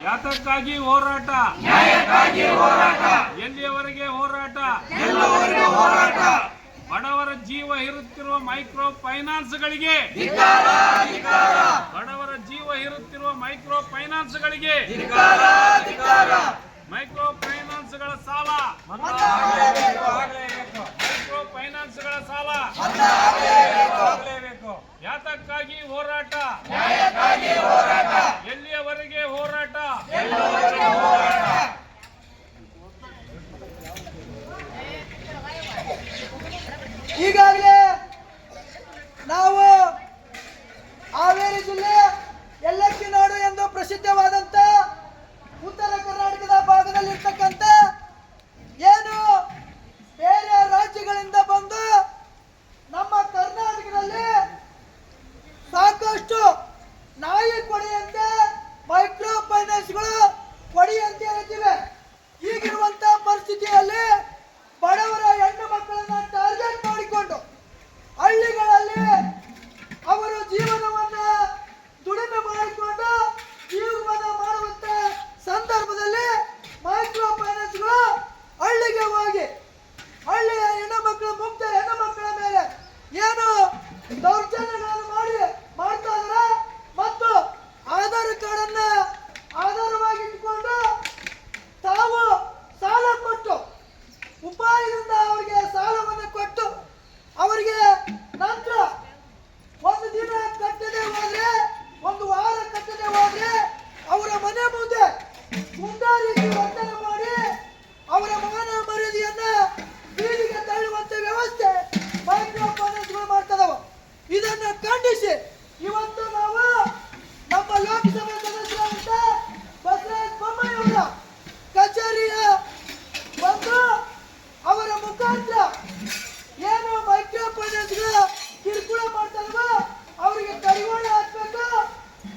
ಯಾತಕ್ಕಾಗಿ ಹೋರಾಟ? ಎಲ್ಲಿಯವರೆಗೆ ಹೋರಾಟ? ಹೋರಾಟ? ಬಡವರ ಜೀವ ಇರುತ್ತಿರುವ ಮೈಕ್ರೋ ಫೈನಾನ್ಸ್ಗಳಿಗೆ ಬಡವರ ಜೀವ ಇರುತ್ತಿರುವ ಮೈಕ್ರೋ ಫೈನಾನ್ಸ್ಗಳಿಗೆ ಮೈಕ್ರೋ ಫೈನಾನ್ಸ್ಗಳ ಸಾಲ. ಮೈಕ್ರೋ ಫೈನಾನ್ಸ್ಗಳ ಸಾಲ. ಯಾತಕ್ಕಾಗಿ ಹೋರಾಟ? ಎಲ್ಲಿಯವರೆಗೆ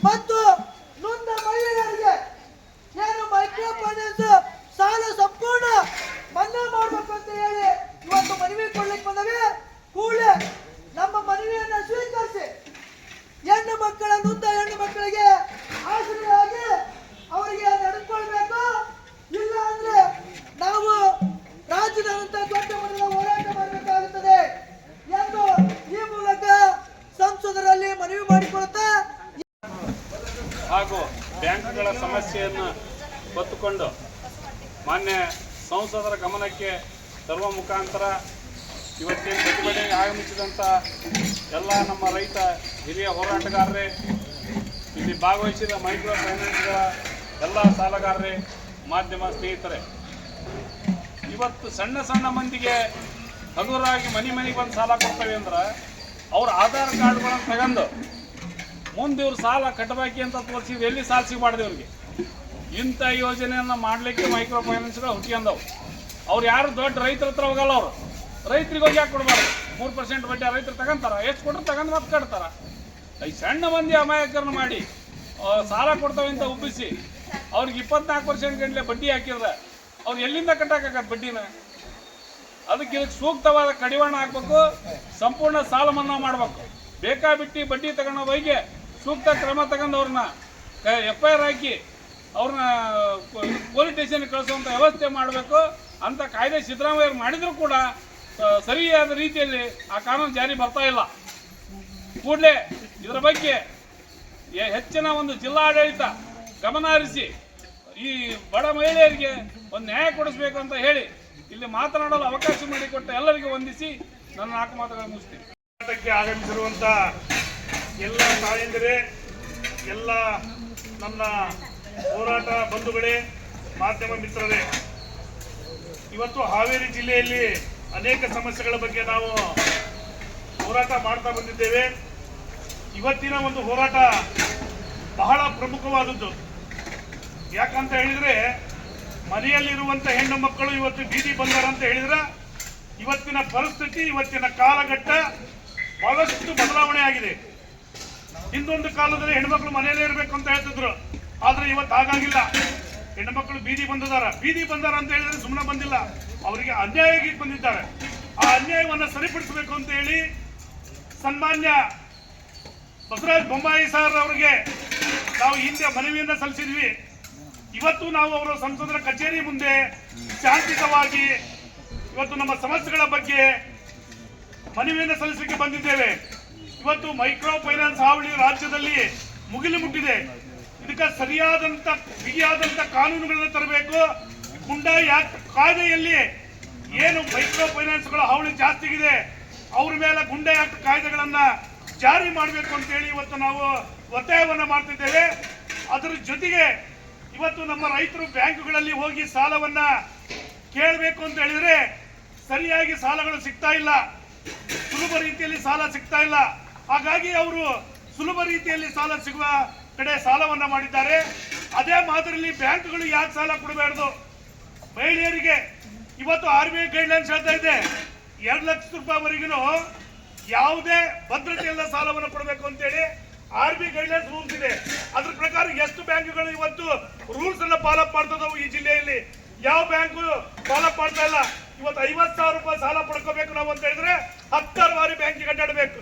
ಮತ್ತು ನೊಂದ ಮಹಿಳೆಯರಿಗೆ ಏನು ಮೈಕ್ರೋ ಫೈನಾನ್ಸ್ ಸಾಲ ಸಂಪೂರ್ಣ ಮನ್ನಾ ಮಾಡಬೇಕು ಅಂತ ಹೇಳಿ ಇವತ್ತು ಮನವಿ ಕೊಡ್ಲಿಕ್ಕೆ ಬಂದವೆ, ಕೂಡಲೇ ನಮ್ಮ ಮನವಿಯನ್ನು ಸ್ವೀಕರಿಸಿ. ಹೆಣ್ಣು ಮಕ್ಕಳ ನೊಂದ ಹೆಣ್ಣು ಮಕ್ಕಳಿಗೆ ಆಶ್ರಯವಾಗಿ ಅವರಿಗೆ ನಡೆದುಕೊಳ್ಬೇಕು ಇಲ್ಲ ಅಂದ್ರೆ ನಾವು ರಾಜ್ಯದಂತ ದೊಡ್ಡ ಮಟ್ಟದ ಹೋರಾಟ ಮಾಡಬೇಕಾಗುತ್ತದೆ ಎಂದು ಈ ಮೂಲಕ ಸಂಸದರಲ್ಲಿ ಮನವಿ ಮಾಡಿಕೊಳ್ಳುತ್ತಾ ಹಾಗೂ ಬ್ಯಾಂಕ್ಗಳ ಸಮಸ್ಯೆಯನ್ನು ಹೊತ್ತುಕೊಂಡು ಮಾನ್ಯ ಸಂಸದರ ಗಮನಕ್ಕೆ ತರುವ ಮುಖಾಂತರ ಇವತ್ತಿನ ಪ್ರತಿಭಟನೆಗೆ ಆಗಮಿಸಿದಂಥ ಎಲ್ಲ ನಮ್ಮ ರೈತ ಹಿರಿಯ ಹೋರಾಟಗಾರರೇ, ಇಲ್ಲಿ ಭಾಗವಹಿಸಿದ ಮೈಕ್ರೋ ಫೈನಾನ್ಸ್ಗಳ ಎಲ್ಲ ಸಾಲಗಾರರೇ, ಮಾಧ್ಯಮ ಸ್ನೇಹಿತರೆ. ಇವತ್ತು ಸಣ್ಣ ಸಣ್ಣ ಮಂದಿಗೆ ಹಗುರಾಗಿ ಮನೆ ಮನೆಗೆ ಬಂದು ಸಾಲ ಕೊಡ್ತೇವೆ ಅಂದ್ರೆ ಅವ್ರ ಆಧಾರ್ ಕಾರ್ಡ್ಗಳನ್ನು ತಗೊಂಡು ಮುಂದೆ ಇವ್ರು ಸಾಲ ಕಟ್ಟಬೇಕು ಅಂತ ತೋರಿಸಿದ್ರು ಎಲ್ಲಿ ಸಾಲ ಸಿಗಬಾರ್ದು ಇವ್ರಿಗೆ? ಇಂಥ ಯೋಜನೆಯನ್ನು ಮಾಡಲಿಕ್ಕೆ ಮೈಕ್ರೋ ಫೈನಾನ್ಸ್ಗಳು ಹುಟ್ಕೊಂಡವು ಅವ್ರು ಯಾರು ದೊಡ್ಡ ರೈತರ ಹತ್ರ ಹೋಗಲ್ಲ ಅವರು. ರೈತರಿಗೆ ಹೋಗಿ ಯಾಕೆ ಕೊಡಬಾರ್ದು? ಮೂರು ಪರ್ಸೆಂಟ್ ಬಡ್ಡಿ ರೈತರು ತಗೊಂತಾರ? ಎಷ್ಟು ಕೊಟ್ಟರು ತಗೊಂಡು ಮತ್ತೆ ಕಟ್ತಾರ? ಈ ಸಣ್ಣ ಮಂದಿ ಅಮಾಯಕರನ್ನ ಮಾಡಿ ಸಾಲ ಕೊಡ್ತಾವೆ ಅಂತ ಒಪ್ಪಿಸಿ, ಅವ್ರಿಗೆ ಇಪ್ಪತ್ನಾಲ್ಕು ಪರ್ಸೆಂಟ್ ಗಂಟಲೆ ಬಡ್ಡಿ ಹಾಕಿದ್ರೆ ಅವ್ರು ಎಲ್ಲಿಂದ ಕಟ್ಟಕ್ಕಾಗತ್ತೆ ಬಡ್ಡಿನ? ಅದಕ್ಕೆ ಇದಕ್ಕೆ ಸೂಕ್ತವಾದ ಕಡಿವಾಣ ಹಾಕ್ಬೇಕು, ಸಂಪೂರ್ಣ ಸಾಲ ಮನ್ನಾ ಮಾಡಬೇಕು ಬೇಕಾಬಿಟ್ಟಿ ಬಡ್ಡಿ ಹೋಗಿ ಸೂಕ್ತ ಕ್ರಮ ತಗೊಂಡು ಅವ್ರನ್ನ ಎಫ್ ಐ ಆರ್ ಹಾಕಿ ಅವ್ರನ್ನ ಪೊಲೀಸ್ ಸ್ಟೇಷನ್ಗೆ ಕಳಿಸುವಂಥ ವ್ಯವಸ್ಥೆ ಮಾಡಬೇಕು ಅಂತ ಕಾಯ್ದೆ ಸಿದ್ದರಾಮಯ್ಯ ಮಾಡಿದರೂ ಕೂಡ ಸರಿಯಾದ ರೀತಿಯಲ್ಲಿ ಆ ಕಾನೂನು ಜಾರಿ ಬರ್ತಾ ಇಲ್ಲ. ಕೂಡಲೇ ಇದರ ಬಗ್ಗೆ ಹೆಚ್ಚಿನ ಒಂದು ಜಿಲ್ಲಾಡಳಿತ ಗಮನ ಹರಿಸಿ, ಈ ಬಡ ಮಹಿಳೆಯರಿಗೆ ಒಂದು ನ್ಯಾಯ ಕೊಡಿಸ್ಬೇಕು ಅಂತ ಹೇಳಿ ಇಲ್ಲಿ ಮಾತನಾಡಲು ಅವಕಾಶ ಮಾಡಿಕೊಟ್ಟ ಎಲ್ಲರಿಗೂ ವಂದಿಸಿ ನನ್ನ ನಾಲ್ಕು ಮಾತುಗಳನ್ನು ಮುಗಿಸ್ತೀನಿ. ಹೋರಾಟಕ್ಕೆ ಆಗಮಿಸಿರುವಂತ ಎಲ್ಲ ತಾಯಂದಿರೇ, ಎಲ್ಲ ನನ್ನ ಹೋರಾಟ ಬಂಧುಗಳೇ, ಮಾಧ್ಯಮ ಮಿತ್ರರೇ, ಇವತ್ತು ಹಾವೇರಿ ಜಿಲ್ಲೆಯಲ್ಲಿ ಅನೇಕ ಸಮಸ್ಯೆಗಳ ಬಗ್ಗೆ ನಾವು ಹೋರಾಟ ಮಾಡ್ತಾ ಬಂದಿದ್ದೇವೆ. ಇವತ್ತಿನ ಒಂದು ಹೋರಾಟ ಬಹಳ ಪ್ರಮುಖವಾದದ್ದು. ಯಾಕಂತ ಹೇಳಿದ್ರೆ ಮನೆಯಲ್ಲಿರುವಂಥ ಹೆಣ್ಣು ಮಕ್ಕಳು ಇವತ್ತು ಬೀದಿ ಬಂದಾರಂತ ಹೇಳಿದ್ರೆ, ಇವತ್ತಿನ ಪರಿಸ್ಥಿತಿ, ಇವತ್ತಿನ ಕಾಲಘಟ್ಟ ಬಹಳಷ್ಟು ಬದಲಾವಣೆ ಆಗಿದೆ. ಹಿಂದೊಂದು ಕಾಲದಲ್ಲಿ ಹೆಣ್ಮಕ್ಳು ಮನೆಯಲ್ಲೇ ಇರಬೇಕು ಅಂತ ಹೇಳ್ತಿದ್ರು. ಆದ್ರೆ ಇವತ್ತು ಹಾಗಾಗಿಲ್ಲ. ಹೆಣ್ಮಕ್ಳು ಬೀದಿ ಬಂದಿದ್ದಾರೆ. ಬೀದಿ ಬಂದಾರ ಅಂತ ಹೇಳಿದ್ರೆ ಸುಮ್ಮನೆ ಬಂದಿಲ್ಲ. ಅವರಿಗೆ ಅನ್ಯಾಯವಾಗಿ ಬಂದಿದ್ದಾರೆ. ಆ ಅನ್ಯಾಯವನ್ನ ಸರಿಪಡಿಸಬೇಕು ಅಂತ ಹೇಳಿ ಸನ್ಮಾನ್ಯ ಬಸವರಾಜ ಬೊಮ್ಮಾಯಿ ಸರ್ ಅವರಿಗೆ ನಾವು ಹಿಂದೆ ಮನವಿಯನ್ನ ಸಲ್ಲಿಸಿದ್ವಿ. ಇವತ್ತು ನಾವು ಅವರು ಸಂಸದರ ಕಚೇರಿ ಮುಂದೆ ಶಾಂತಿಯುತವಾಗಿ ಇವತ್ತು ನಮ್ಮ ಸಮಸ್ಯೆಗಳ ಬಗ್ಗೆ ಮನವಿಯನ್ನು ಸಲ್ಲಿಸಲಿಕ್ಕೆ ಬಂದಿದ್ದೇವೆ. ಇವತ್ತು ಮೈಕ್ರೋ ಫೈನಾನ್ಸ್ ಹಾವಳಿ ರಾಜ್ಯದಲ್ಲಿ ಮುಗಿಲು ಮುಟ್ಟಿದೆ. ಇದಕ್ಕೆ ಸರಿಯಾದಂತ, ಬಿಗಿಯಾದಂತ ಕಾನೂನುಗಳನ್ನು ತರಬೇಕು. ಗುಂಡಾ ಆಕ್ಟ್ ಕಾಯ್ದೆಯಲ್ಲಿ ಏನು ಮೈಕ್ರೋ ಫೈನಾನ್ಸ್ಗಳ ಹಾವಳಿ ಇದೆ ಅವ್ರ ಮೇಲೆ ಗುಂಡಾ ಆಕ್ಟ್ ಕಾಯ್ದೆಗಳನ್ನ ಜಾರಿ ಮಾಡಬೇಕು ಅಂತ ಹೇಳಿ ಇವತ್ತು ನಾವು ಒತ್ತಾಯವನ್ನ ಮಾಡ್ತಿದ್ದೇವೆ. ಅದರ ಜೊತೆಗೆ ಇವತ್ತು ನಮ್ಮ ರೈತರು ಬ್ಯಾಂಕುಗಳಲ್ಲಿ ಹೋಗಿ ಸಾಲವನ್ನ ಕೇಳಬೇಕು ಅಂತ ಹೇಳಿದ್ರೆ ಸರಿಯಾಗಿ ಸಾಲಗಳು ಸಿಗ್ತಾ ಇಲ್ಲ. ಸುಲಭ ರೀತಿಯಲ್ಲಿ ಸಾಲ ಸಿಗ್ತಾ ಇಲ್ಲ. ಹಾಗಾಗಿ ಅವರು ಸುಲಭ ರೀತಿಯಲ್ಲಿ ಸಾಲ ಸಿಗುವ ಕಡೆ ಸಾಲವನ್ನ ಮಾಡಿದ್ದಾರೆ. ಅದೇ ಮಾದರಿಯಲ್ಲಿ ಬ್ಯಾಂಕ್ಗಳು ಯಾಕೆ ಸಾಲ ಕೊಡಬಾರ್ದು? ಮಹಿಳೆಯರಿಗೆ ಇವತ್ತು ಆರ್ ಬಿ ಐ ಗೈಡ್ಲೈನ್ಸ್ ಹೇಳ್ತಾ ಇದೆ. ಎರಡು ಲಕ್ಷ ರೂಪಾಯಿವರೆಗೂ ಯಾವುದೇ ಭದ್ರತೆ ಇಲ್ಲ ಸಾಲವನ್ನು ಕೊಡಬೇಕು ಅಂತೇಳಿ ಆರ್ ಬಿ ಗೈಡ್ಲೈನ್ಸ್ ರೂಲ್ಸ್ ಇದೆ. ಅದ್ರ ಪ್ರಕಾರ ಎಷ್ಟು ಬ್ಯಾಂಕ್ಗಳು ಇವತ್ತು ರೂಲ್ಸ್ ಅನ್ನ ಫಾಲೋ ಮಾಡ್ತದವು ಈ ಜಿಲ್ಲೆಯಲ್ಲಿ? ಯಾವ ಬ್ಯಾಂಕು ಫಾಲೋ ಮಾಡ್ತಾ ಇಲ್ಲ? ಇವತ್ತು ಐವತ್ತು ಸಾವಿರ ರೂಪಾಯಿ ಸಾಲ ಪಡ್ಕೋಬೇಕು ನಾವು ಅಂತ ಹೇಳಿದ್ರೆ ಹತ್ತಾರು ಬಾರಿ ಬ್ಯಾಂಕಿಗೆ ಅಡ್ಡಾಡಬೇಕು.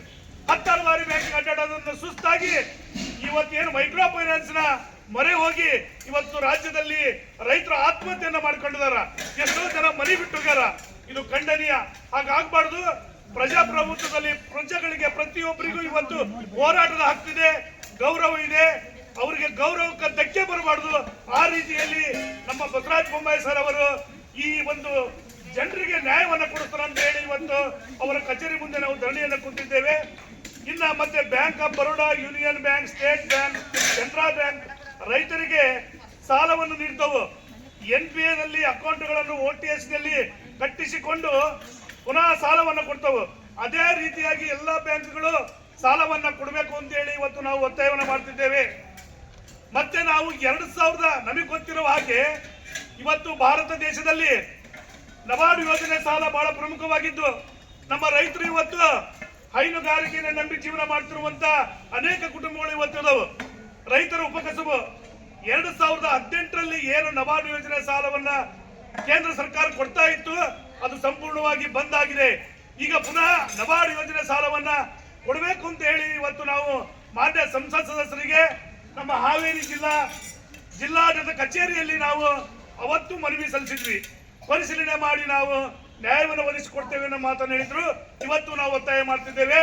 ಸುಸ್ತಾಗಿ ಇವತ್ತೇನು ಮೈಕ್ರೋ ಫೈನಾನ್ಸ್ನ ಮೊರೆ ಹೋಗಿ ಇವತ್ತು ರಾಜ್ಯದಲ್ಲಿ ರೈತರು ಆತ್ಮಹತ್ಯೆಯನ್ನ ಮಾಡ್ಕೊಂಡಿದಾರ. ಎಷ್ಟೋ ಜನ ಮನೆ ಬಿಟ್ಟು ಹೋಗ್ಯಾರ. ಇದು ಖಂಡನೀಯ. ಹಾಗಾಗಬಾರ್ದು. ಪ್ರಜಾಪ್ರಭುತ್ವದಲ್ಲಿ ಪ್ರಜೆಗಳಿಗೆ ಪ್ರತಿಯೊಬ್ಬರಿಗೂ ಇವತ್ತು ಹೋರಾಟದ ಹಕ್ಕಿದೆ ಗೌರವ ಇದೆ. ಅವರಿಗೆ ಗೌರವಕ್ಕೆ ಧಕ್ಕೆ ಬರಬಾರ್ದು. ಆ ರೀತಿಯಲ್ಲಿ ನಮ್ಮ ಬಸವರಾಜ ಬೊಮ್ಮಾಯಿ ಸರ್ ಅವರು ಈ ಒಂದು ಜನರಿಗೆ ನ್ಯಾಯವನ್ನ ಕೊಡ್ತಾರೆ ಅಂತ ಹೇಳಿ ಇವತ್ತು ಅವರ ಕಚೇರಿ ಮುಂದೆ ನಾವು ಧರಣಿಯನ್ನ ಕುಂತಿದ್ದೇವೆ ಇನ್ನ ಮತ್ತೆ bank of Baroda, union bank, state bank, Canara bank ರೈತರಿಗೆ ಸಾಲವನ್ನು ನೀಡ್ತವು. ಎನ್ ಪಿ ಎದಲ್ಲಿ ಅಕೌಂಟ್ಗಳನ್ನು ಓ ಟಿ ಎಸ್ನಲ್ಲಿ ಕಟ್ಟಿಸಿಕೊಂಡು ಪುನಃ ಸಾಲವನ್ನು ಕೊಡ್ತವು. ಅದೇ ರೀತಿಯಾಗಿ ಎಲ್ಲ ಬ್ಯಾಂಕ್ಗಳು ಸಾಲವನ್ನ ಕೊಡಬೇಕು ಅಂತ ಹೇಳಿ ಇವತ್ತು ನಾವು ಒತ್ತಾಯವನ್ನು ಮಾಡ್ತಿದ್ದೇವೆ. ಮತ್ತೆ ನಾವು ಎರಡು ಸಾವಿರದ ನಮಗೆ ಗೊತ್ತಿರುವ ಹಾಗೆ ಇವತ್ತು ಭಾರತ ದೇಶದಲ್ಲಿ ನಬಾರ್ಡ್ ಯೋಜನೆ ಸಾಲ ಬಹಳ ಪ್ರಮುಖವಾಗಿದ್ದು, ನಮ್ಮ ರೈತರು ಇವತ್ತು ಹೈನುಗಾರಿಕೆಯನ್ನು ನಂಬಿ ಜೀವನ ಮಾಡ್ತಿರುವಂತ ಅನೇಕ ಕುಟುಂಬಗಳು ಇವತ್ತು ಇದಾವೆ. ರೈತರ ಉಪಕಸಬು, ಎರಡು ಸಾವಿರದ ಹದಿನೆಂಟರಲ್ಲಿ ಏನು ನಬಾರ್ಡ್ ಯೋಜನೆ ಸಾಲವನ್ನ ಕೇಂದ್ರ ಸರ್ಕಾರ ಕೊಡ್ತಾ ಇತ್ತು, ಅದು ಸಂಪೂರ್ಣವಾಗಿ ಬಂದ್ ಆಗಿದೆ. ಈಗ ಪುನಃ ನಬಾರ್ಡ್ ಯೋಜನೆ ಸಾಲವನ್ನ ಕೊಡಬೇಕು ಅಂತ ಹೇಳಿ ಇವತ್ತು ನಾವು ಮಾನ್ಯ ಸಂಸತ್ ಸದಸ್ಯರಿಗೆ ನಮ್ಮ ಹಾವೇರಿ ಜಿಲ್ಲಾ ಜಿಲ್ಲಾಡಳಿತ ಕಚೇರಿಯಲ್ಲಿ ನಾವು ಅವತ್ತು ಮನವಿ ಸಲ್ಲಿಸಿದ್ವಿ. ಪರಿಶೀಲನೆ ಮಾಡಿ ನಾವು ನ್ಯಾಯವನ್ನು ಒದಗಿಸಿಕೊಡ್ತೇವೆ ಅನ್ನೋ ಮಾತನ್ನು ಹೇಳಿದ್ರು. ಇವತ್ತು ನಾವು ಒತ್ತಾಯ ಮಾಡ್ತಿದ್ದೇವೆ.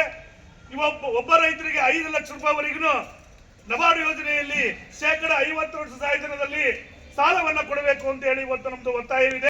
ಇವೊಬ್ಬ, ಒಬ್ಬ ರೈತರಿಗೆ ಐದು ಲಕ್ಷ ರೂಪಾಯಿವರೆಗೂ ನಬಾರ್ಡ್ ಯೋಜನೆಯಲ್ಲಿ ಶೇಕಡ ಐವತ್ತು ವರ್ಷ ಸಾಯಧನದಲ್ಲಿ ಸಾಲವನ್ನ ಕೊಡಬೇಕು ಅಂತ ಹೇಳಿ ಇವತ್ತು ನಮ್ದು ಒತ್ತಾಯವಿದೆ.